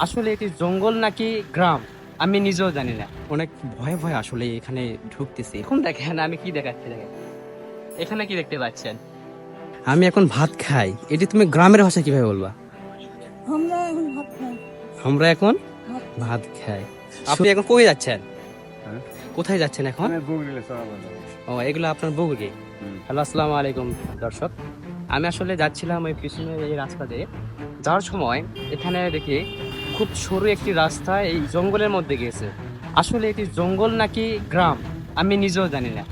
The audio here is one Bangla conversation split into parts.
আসলে এটি জঙ্গল নাকি গ্রাম? আমি নিজেও জানি না। অনেক ভয়ে ভয়ে আসলে এখানে ঢুকতেছি। এখন দেখেন আমি কি দেখাচ্ছি দেখেন। এখানে কি দেখতে পাচ্ছেন? আমি এখন ভাত খাই। এটি তুমি গ্রামের ভাষা কীভাবে বলবা? আমরা এখন ভাত খাই। আমরা এখন ভাত। খাই। আপনি এখন কই যাচ্ছেন? হ্যাঁ? কোথায় যাচ্ছেন এখন? ও এগুলো আপনার বগুড়ি। হ্যালো আসসালামু আলাইকুম দর্শক। আমি আসলে যাচ্ছিলাম ওই পিছনের এই রাস্তা দিয়ে। যাওয়ার সময় এখানে দেখি খুব সরু একটি রাস্তা এই জঙ্গলের মধ্যে গিয়েছে। আসলে এটি জঙ্গল নাকি গ্রাম? আমি নিজেও জানি না।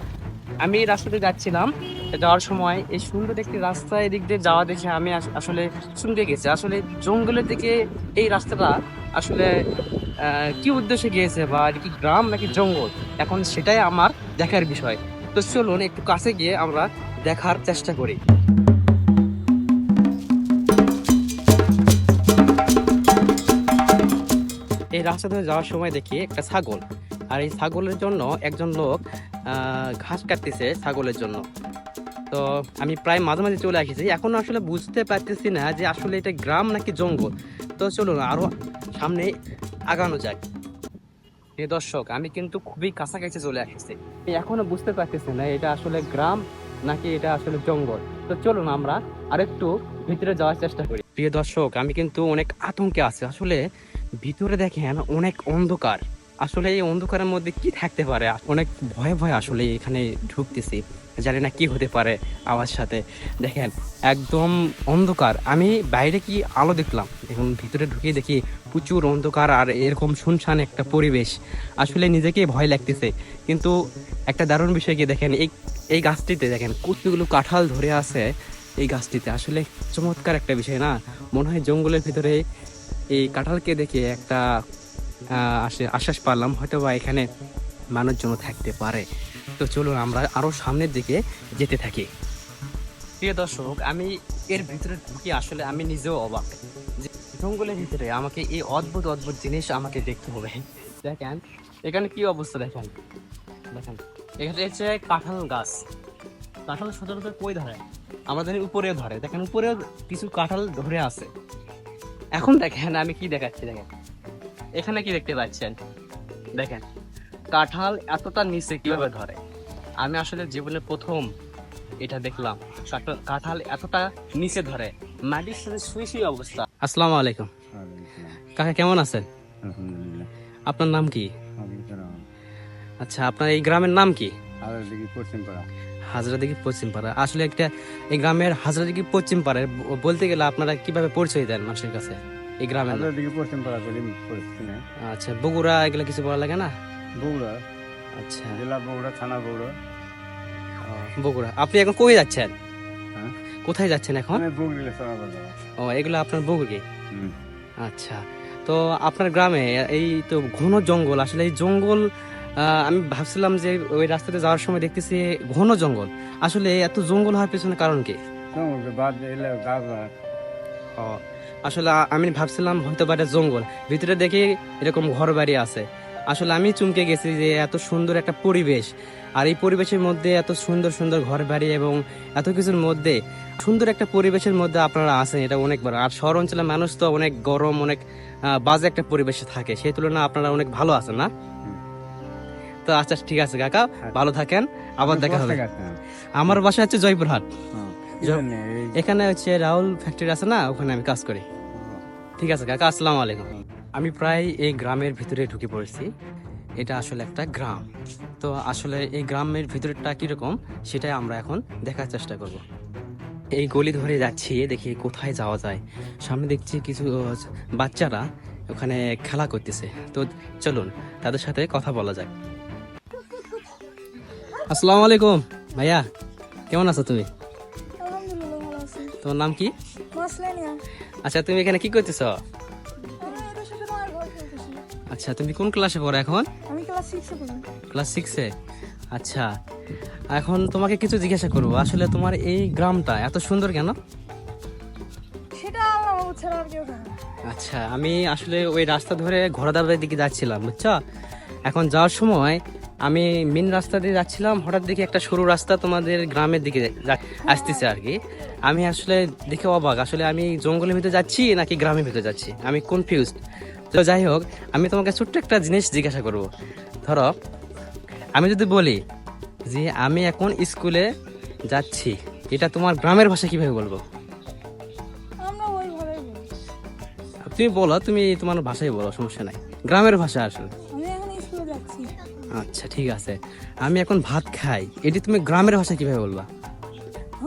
আমি এই রাস্তাতে যাচ্ছিলাম, যাওয়ার সময় এই সুন্দর একটি রাস্তা এদিক দিয়ে যাওয়া দেখে আমি আস- আসলে শুনতে গেছি। আসলে জঙ্গলের দিকে এই রাস্তাটা আসলে কি উদ্দেশ্যে গিয়েছে বা কি গ্রাম নাকি জঙ্গল? এখন সেটাই আমার দেখার বিষয়। তো চলুন একটু কাছে গিয়ে আমরা দেখার চেষ্টা করি। রাস্তা ধরে যাওয়ার সময় দেখি একটা ছাগল। আর এই ছাগলের জন্য একজন লোক ঘাস কাটতেছে ছাগলের জন্য। তো আমি প্রায় মাঝে মাঝে চলে এসেছি এখনও আসলে বুঝতে পারতেছি না যে আসলে এটা গ্রাম নাকি জঙ্গল। তো চলুন আরও সামনে আগানো যাক। প্রিয় দর্শক, আমি কিন্তু খুবই কাছাকাছি চলে আসছি। এখনও বুঝতে পারতেছি না এটা আসলে গ্রাম নাকি এটা আসলে জঙ্গল। তো চলুন আমরা আরেকটু ভিতরে যাওয়ার চেষ্টা করি। প্রিয় দর্শক, আমি কিন্তু অনেক আতঙ্কে আছি। আসলে ভিতরে দেখেন অনেক অন্ধকার। আসলে এই অন্ধকারের মধ্যে কি থাকতে পারে? অনেক ভয়ে ভয়ে আসলে এখানে ঢুকতেছি। জানি না কি হতে পারে আমার সাথে। দেখেন, একদম অন্ধকার। আমি বাইরে কি আলো দেখলাম? এখন ভিতরে ঢুকে দেখি প্রচুর অন্ধকার আর এরকম শুনশান একটা পরিবেশ। আসলে নিজেকেই ভয় লাগতেছে। কিন্তু একটা দারুণ বিষয় কি দেখেন, এই এই গাছটিতে দেখেন কতগুলো কাঁঠাল ধরে আছে এই গাছটিতে। আসলে চমৎকার একটা বিষয় না? মনে হয় জঙ্গলের ভিতরে এই কাঁঠালকে দেখে একটা আশ্বাস পারলাম হয়তো বা এখানে মানুষজন থাকতে পারে। তো চলুন আমরা আরও সামনের দিকে যেতে থাকি। প্রিয় দর্শক, আমি এর ভিতরে ঢুকি, আসলে আমি নিজেও অবাক যে জঙ্গলের ভিতরে আমাকে এই অদ্ভুত অদ্ভুত জিনিস আমাকে দেখতে হবে। দেখেন, এখানে কি অবস্থা দেখেন? দেখেন, এখানে হচ্ছে কাঁঠাল গাছ। কাঁঠাল সচরাচর কই ধরে? জানি উপরে ধরে। দেখেন, উপরেও কিছু কাঁঠাল ধরে আছে। এখন দেখেন আমি কি দেখাচ্ছি দেখেন। এখানে কি দেখতে পাচ্ছেন? দেখেন কাঁঠাল এতটা নিচে কীভাবে ধরে? আমি আসলে জীবনে প্রথম এটা দেখলাম কাঁঠাল- এতটা নিচে ধরে মাটির সাথে শুয়ে শুয়ে অবস্থা। আসসালামু আলাইকুম। কাকা কেমন আছেন? আপনার নাম কি? আচ্ছা আপনার এই গ্রামের নাম কি? পশ্চিম হাজরাদিঘি পশ্চিম পাড়া। আসলে একটা এই গ্রামের হাজরাদিঘি পশ্চিম পাড়ার বলতে গেলে আপনারা কীভাবে পরিচয় দেন মানুষের কাছে এই গ্রামের? আর পশ্চিম পাড়া আচ্ছা বগুড়া এগুলো কিছু বলা লাগে না? বগুড়া। আচ্ছা। জেলা বগুড়া থানা বগুড়া। বগুড়া। আপনি এখন কই যাচ্ছেন? হ্যাঁ? কোথায় যাচ্ছেন এখন? ও এগুলো আপনার বগুড়ি আচ্ছা। তো আপনার গ্রামে এই তো ঘন জঙ্গল আসলে এই জঙ্গল আমি ভাবছিলাম যে ওই রাস্তাতে যাওয়ার সময় দেখতেছি ঘন জঙ্গল। আসলে এত জঙ্গল হওয়ার পেছনে কারণ কি? আসলে আমি ভাবছিলাম হয়তো বা জঙ্গল। ভিতরে দেখি এরকম ঘর বাড়ি আছে। আসলে আমি চমকে গেছি যে এত সুন্দর একটা পরিবেশ। আর এই পরিবেশের মধ্যে এত সুন্দর সুন্দর ঘর বাড়ি এবং এত কিছুর মধ্যে সুন্দর একটা পরিবেশের মধ্যে আপনারা আছেন, এটা অনেকবার। আর শহর অঞ্চলের মানুষ তো অনেক গরম, অনেক বাজে একটা পরিবেশে থাকে। সেই তুলনায় আপনারা অনেক ভালো আছেন, না। তো আচ্ছা ঠিক আছে কাকা ভালো থাকেন আবার দেখা হবে। আমার বাসা হচ্ছে জয়পুরহাট। এখানে হচ্ছে রাহুল ফ্যাক্টরি আছে না ওখানে আমি কাজ করি। ঠিক আছে কাকা আসসালামু আলাইকুম। আমি প্রায় এই গ্রামের ভিতরে ঢুকে পড়েছি। এটা আসলে একটা গ্রাম। তো আসলে এই গ্রামের ভিতরটা কীরকম সেটাই আমরা এখন দেখার চেষ্টা করব। এই গলি ধরে যাচ্ছি দেখি কোথায় যাওয়া যায়। সামনে দেখছি কিছু বাচ্চারা ওখানে খেলা করতেছে। তো চলুন তাদের সাথে কথা বলা যাক। আসসালামু আলাইকুম। ভাইয়া কেমন আছো তুমি? তোমার নাম কি? আচ্ছা তুমি এখানে কি করতেছো? আচ্ছা তুমি কোন ক্লাসে পড়ো এখন? ক্লাস সিক্সে আচ্ছা এখন তোমাকে কিছু জিজ্ঞাসা করব। আসলে তোমার এই গ্রামটা এত সুন্দর কেন। আচ্ছা আমি আসলে ওই রাস্তা ধরে ঘোড়াদারের দিকে যাচ্ছিলাম বুঝছ? এখন যাওয়ার সময় আমি মেন রাস্তা দিয়ে যাচ্ছিলাম হঠাৎ দেখি একটা সরু রাস্তা তোমাদের গ্রামের দিকে আসতেছে আর কি। আমি আসলে দেখে অবাক আসলে আমি জঙ্গলের ভিতরে যাচ্ছি নাকি গ্রামের ভিতরে যাচ্ছি? আমি কনফিউজড তো যাই হোক আমি তোমাকে ছোট্ট একটা জিনিস জিজ্ঞাসা করব। ধরো আমি যদি বলি যে আমি এখন স্কুলে যাচ্ছি এটা তোমার গ্রামের ভাষা কীভাবে বলব? তুমি বলো তুমি তোমার ভাষায় বলো সমস্যা নাই। গ্রামের ভাষা আসলে। আচ্ছা ঠিক আছে। আমি এখন ভাত খাই। এটি তুমি গ্রামের ভাষা কীভাবে বলবা?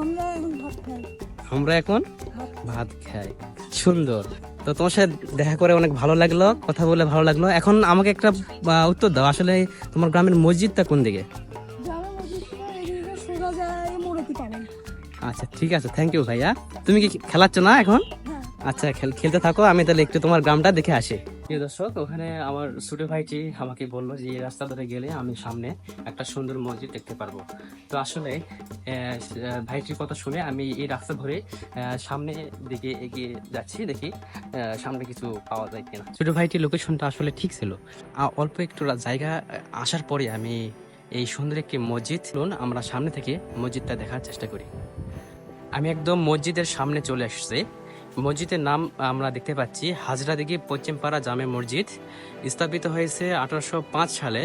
আমরা এখন ভাত খাই। আমরা এখন ভাত খাই। সুন্দর। তো তোমার সাথে দেখা করে অনেক ভালো লাগল কথা বলে ভালো লাগল। এখন আমাকে একটা উত্তর দাও। আসলে তোমার গ্রামের মসজিদটা কোন দিকে? আচ্ছা ঠিক আছে। থ্যাংক ইউ ভাইয়া। তুমি কি খেলাচ্ছ না এখন? হ্যাঁ। আচ্ছা খেলতে থাকো। আমি তাহলে একটু তোমার গ্রামটা দেখে আসি। প্রিয় দর্শক, ওখানে আমার ছোট ভাইটি আমাকে বলল যে, এই রাস্তা ধরে গেলে আমি সামনে একটা সুন্দর মসজিদ দেখতে পারব। তো আসলে ভাইটির কথা শুনে আমি এই রাস্তা ধরে সামনে দিকে এগিয়ে যাচ্ছি, দেখি সামনে কিছু পাওয়া যায় কিনা। ছোট ভাইটির লোকেশনটা আসলে ঠিক ছিল। অল্প একটু জায়গা আসার পরে আমি এই সুন্দর একটি মসজিদ চলুন আমরা সামনে থেকে মসজিদটা দেখার চেষ্টা করি। আমি একদম মসজিদের সামনে চলে আসছি মসজিদের নাম আমরা দেখতে পাচ্ছি হাজরাদিঘি পশ্চিমপাড়া জামে মসজিদ। স্থাপিত হয়েছে আঠারোশো সালে,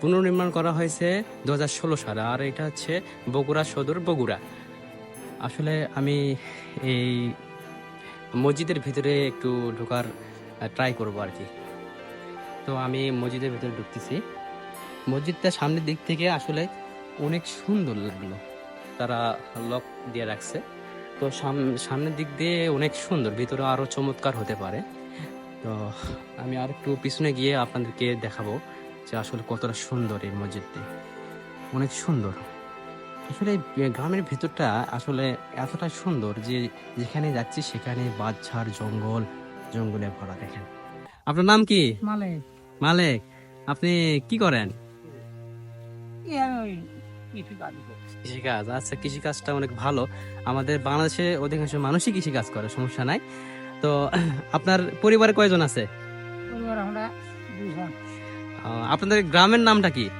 পুনর্নির্মাণ করা হয়েছে দু হাজার ষোলো সালে, আর এটা হচ্ছে বগুড়া সদর বগুড়া। আসলে আমি এই মসজিদের ভিতরে একটু ঢোকার ট্রাই করব আর কি। তো আমি মসজিদের ভিতরে ঢুকতেছি। মসজিদটা সামনের দিক থেকে আসলে অনেক সুন্দর লাগল। তারা লক দিয়ে রাখছে। তো সাম- সামনের দিক দিয়ে অনেক সুন্দর ভিতরে আরও চমৎকার হতে পারে। তো আমি আর একটু পিছনে গিয়ে আপনাদেরকে দেখাবো যে আসলে কতটা সুন্দর এই মসজিদটি। অনেক সুন্দর। আসলে গ্রামের ভিতরটা আসলে এতটা সুন্দর যে যেখানে যাচ্ছি সেখানে বাচ্চার জঙ্গল জঙ্গলে ভরা দেখেন। আপনার নাম কি? মালে মালেক আপনি কি করেন? কৃষিকাজ আচ্ছা কৃষিকাজটা অনেক ভালো। আমাদের বাংলাদেশে অধিকাংশ মানুষই কৃষিকাজ করে সমস্যা নাই। তো আপনার পরিবারে কয়জন আছে? পরিবার আমরা দুজন আপনাদের গ্রামের নামটা কি?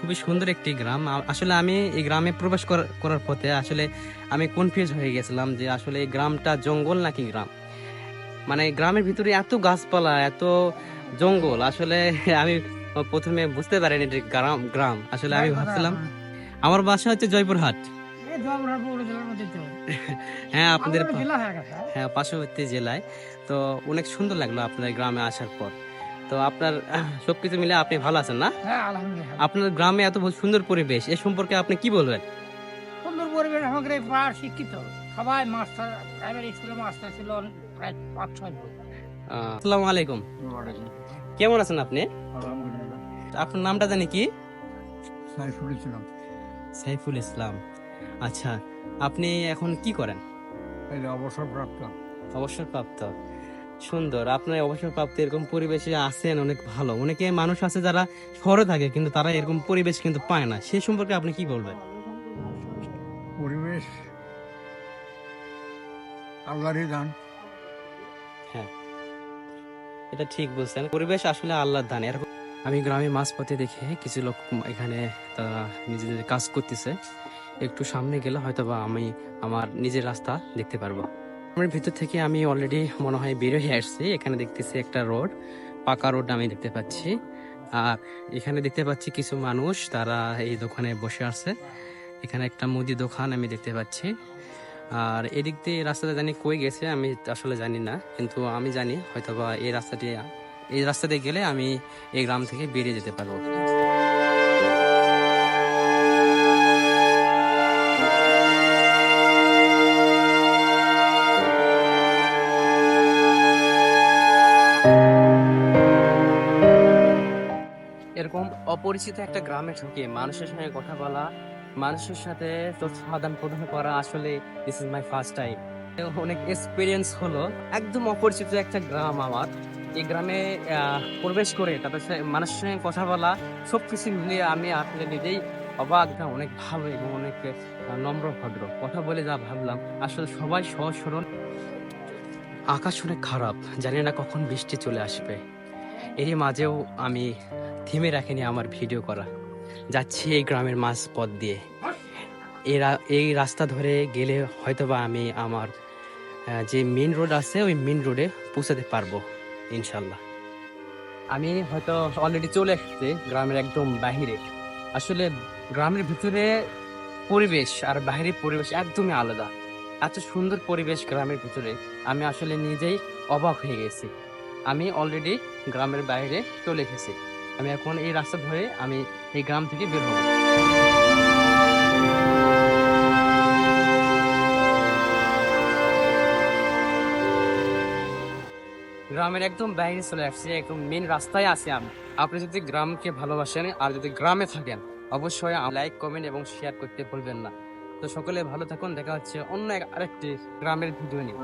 খুবই সুন্দর একটি গ্রাম। আসলে আমি এই গ্রামে প্রবেশ কর- করার পথে আসলে আমি কনফিউজ হয়ে গেছিলাম যে আসলে এই গ্রামটা জঙ্গল নাকি গ্রাম? মানে গ্রামের ভিতরে এত গাছপালা এত জঙ্গল। আসলে আমি প্রথমে বুঝতে পারিনি যে গ্রাম গ্রাম। আসলে আমি ভাবছিলাম আমার বাসা হচ্ছে জয়পুরহাট। এই জয়পুরহাট পৌর জেলার মধ্যে তো। হ্যাঁ আপনাদের হয়ে হ্যাঁ পার্শ্ববর্তী জেলায়। তো অনেক সুন্দর লাগল আপনার গ্রামে আসার পর। তো আপনার সবকিছু মিলে আপনি ভালো আছেন না? হ্যাঁ আপনার গ্রামে এত সুন্দর পরিবেশ এ সম্পর্কে আপনি কি বলবেন? সুন্দর পরিবেশ আমাদের পাড়ার শিক্ষিত। সবাই মাস্টার প্রাইমারি স্কুলে মাস্টার ছিল প্রায় পাঁচ ছয় আসসালামু আলাইকুম। কেমন আছেন আপনি? আপনার নামটা জানি কি? সাই শুনেছিলাম সাইফুল ইসলাম। আচ্ছা আপনি এখন কি করেন? অবসরপ্রাপ্ত। অবসরপ্রাপ্ত। সুন্দর আপনার অবসরপ্রাপ্ত এরকম পরিবেশে আছেন অনেক ভালো। অনেকে মানুষ আছে যারা শহরে থাকে কিন্তু তারা এরকম পরিবেশ কিন্তু পায় না। সে সম্পর্কে আপনি কি বলবেন? পরিবেশ আল্লাহরই দান। হ্যাঁ। এটা ঠিক বলছেন। পরিবেশ আসলে আল্লাহর দান। এরকম আমি গ্রামে মাঝপথে দেখে কিছু লোক এখানে তারা নিজেদের কাজ করতেছে। একটু সামনে গেলে হয়তো বা আমি আমার নিজের রাস্তা দেখতে পারব। আমার ভিতর থেকে আমি অলরেডি মনে হয় বের হয়ে আসছি। এখানে দেখতেছি একটা রোড, পাকা রোড আমি দেখতে পাচ্ছি। আর এখানে দেখতে পাচ্ছি কিছু মানুষ, তারা এই দোকানে বসে আছে। এখানে একটা মুদি দোকান আমি দেখতে পাচ্ছি। আর এদিক দিয়ে রাস্তাটা জানি কই গেছে আমি আসলে জানি না। কিন্তু আমি জানি হয়তোবা এই রাস্তাটি এই রাস্তা দিয়ে গেলে আমি এই গ্রাম থেকে বেরিয়ে যেতে পারব। এরকম অপরিচিত একটা গ্রামে ঢুকে মানুষের সঙ্গে কথা বলা, মানুষের সাথে তথ্য আদান প্রদান করা আসলে this is my first time অনেক এক্সপিরিয়েন্স হলো। একদম অপরিচিত একটা গ্রাম আমার। এই গ্রামে প্রবেশ করে তাদের মানুষের সঙ্গে কথা বলা সব কিছু মিলিয়ে আমি আসলে নিজেই অবাক অনেক ভালো এবং অনেক নম্র, ভদ্র। কথা বলে যা ভাবলাম, আসলে সবাই সহজ সরল আকাশ অনেক খারাপ, জানি না কখন বৃষ্টি চলে আসবে। এর মাঝেও আমি থেমে রাখিনি আমার ভিডিও করা। যাচ্ছি এই গ্রামের মাঝ পথ দিয়ে। এই রা- এই রাস্তা ধরে গেলে হয়তোবা আমি আমার যে মেন রোড আছে, ওই মেন রোডে পৌঁছাতে পারব। ইনশাল্লাহ আমি হয়তো অলরেডি চলে এসেছি গ্রামের একদম বাহিরে। আসলে গ্রামের ভিতরে পরিবেশ আর বাইরের পরিবেশ একদমই আলাদা। এত সুন্দর পরিবেশ গ্রামের ভিতরে, আমি আসলে নিজেই অবাক হয়ে গেছি। আমি অলরেডি গ্রামের বাইরে চলে এসেছি। আমি এখন এই রাস্তা ধরে আমি এই গ্রাম থেকে বের হব। গ্রামের একদম বাইরে চলে আসছি, একদম মেন রাস্তায় আছি আমি। আপনি যদি গ্রামকে ভালোবাসেন, আর যদি গ্রামে থাকেন, অবশ্যই লাইক কমেন্ট এবং শেয়ার করতে ভুলবেন না। তো সকলে ভালো থাকুন, দেখা হচ্ছে অন্য আরেকটি গ্রামের ভিডিও নিয়ে।